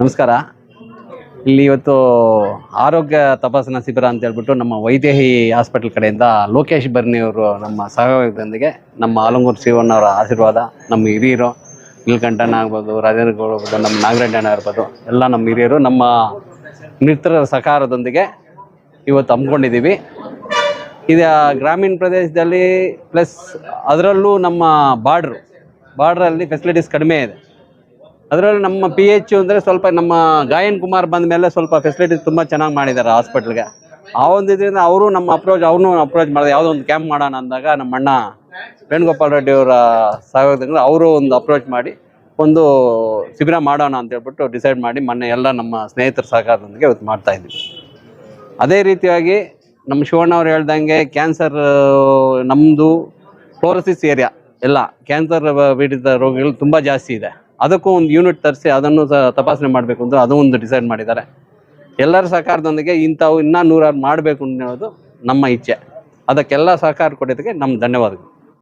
ನಮಸ್ಕಾರ. ಇಲ್ಲಿ ಇವತ್ತು ಆರೋಗ್ಯ ತಪಾಸಣಾ ಶಿಬಿರ ಅಂತ ಹೇಳ್ಬಿಟ್ಟು ನಮ್ಮ ವೈದೇಹಿ ಹಾಸ್ಪಿಟಲ್ ಕಡೆಯಿಂದ ಲೋಕೇಶ್ ಬರ್ನಿಯವರು ನಮ್ಮ ಸಹಯೋಗದೊಂದಿಗೆ ನಮ್ಮ ಆಲಂಗೂರು ಶಿವಣ್ಣವರ ಆಶೀರ್ವಾದ, ನಮ್ಮ ಹಿರಿಯರು, ನೀಲ್ಕಂಠಣ್ಣ ಆಗ್ಬೋದು, ರಾಜೇಂದ್ರ ಗೌಡ ಆಗ್ಬೋದು, ನಮ್ಮ ನಾಗರಾಜಣ್ಣ ಇರ್ಬೋದು ಎಲ್ಲ ನಮ್ಮ ಹಿರಿಯರು, ನಮ್ಮ ಮಿತ್ರರ ಸಹಕಾರದೊಂದಿಗೆ ಇವತ್ತು ಹಮ್ಮಿಕೊಂಡಿದ್ದೀವಿ. ಇದು ಗ್ರಾಮೀಣ ಪ್ರದೇಶದಲ್ಲಿ ಪ್ಲಸ್ ಅದರಲ್ಲೂ ನಮ್ಮ ಬಾರ್ಡ್ರು, ಬಾರ್ಡ್ರಲ್ಲಿ ಫೆಸಿಲಿಟೀಸ್ ಕಡಿಮೆ ಇದೆ. ಅದರಲ್ಲಿ ನಮ್ಮ ಪಿ ಎಚ್ ಅಂದರೆ ಸ್ವಲ್ಪ ನಮ್ಮ ಗಾಯನ್ ಕುಮಾರ್ ಬಂದ ಮೇಲೆ ಸ್ವಲ್ಪ ಫೆಸಿಲಿಟೀಸ್ ತುಂಬ ಚೆನ್ನಾಗಿ ಮಾಡಿದ್ದಾರೆ ಹಾಸ್ಪಿಟ್ಲ್ಗೆ ಆ ಒಂದು ಇದರಿಂದ ಅವರು ನಮ್ಮ ಅಪ್ರೋಚ್ ಅವ್ರನ್ನೂ ಅಪ್ರೋಚ್ ಮಾಡಿದೆ. ಯಾವುದೋ ಒಂದು ಕ್ಯಾಂಪ್ ಮಾಡೋಣ ಅಂದಾಗ ನಮ್ಮ ಅಣ್ಣ ವೇಣುಗೋಪಾಲ್ ರೆಡ್ಡಿ ಅವರ ಸಹಯೋಗದಿಂದ ಅವರು ಒಂದು ಅಪ್ರೋಚ್ ಮಾಡಿ ಒಂದು ಶಿಬಿರ ಮಾಡೋಣ ಅಂತ ಹೇಳ್ಬಿಟ್ಟು ಡಿಸೈಡ್ ಮಾಡಿ ಮೊನ್ನೆ ಎಲ್ಲ ನಮ್ಮ ಸ್ನೇಹಿತರ ಸಹಕಾರದೊಂದಿಗೆ ಇವತ್ತು ಮಾಡ್ತಾ ಇದ್ದೀವಿ. ಅದೇ ರೀತಿಯಾಗಿ ನಮ್ಮ ಶಿವಣ್ಣ ಅವ್ರು ಹೇಳ್ದಂಗೆ ಕ್ಯಾನ್ಸರ್ ನಮ್ಮದು ಫ್ಲೋರಸಿಸ್ ಏರಿಯಾ ಎಲ್ಲ ಕ್ಯಾನ್ಸರ್ ಪೀಡಿತ ರೋಗಿಗಳು ತುಂಬ ಜಾಸ್ತಿ ಇದೆ. ಅದಕ್ಕೂ ಒಂದು ಯೂನಿಟ್ ತರಿಸಿ ಅದನ್ನು ತಪಾಸಣೆ ಮಾಡಬೇಕು ಅಂತ ಅದು ಒಂದು ಡಿಸೈಡ್ ಮಾಡಿದ್ದಾರೆ. ಎಲ್ಲರ ಸಹಕಾರದೊಂದಿಗೆ ಇಂಥವು ಇನ್ನೂ ನೂರಾರು ಮಾಡಬೇಕು ಅನ್ನೋದು ನಮ್ಮ ಇಚ್ಛೆ. ಅದಕ್ಕೆಲ್ಲ ಸಹಕಾರ ಕೊಟ್ಟಿದ್ದಕ್ಕೆ ನಮ್ಮ ಧನ್ಯವಾದಗಳು.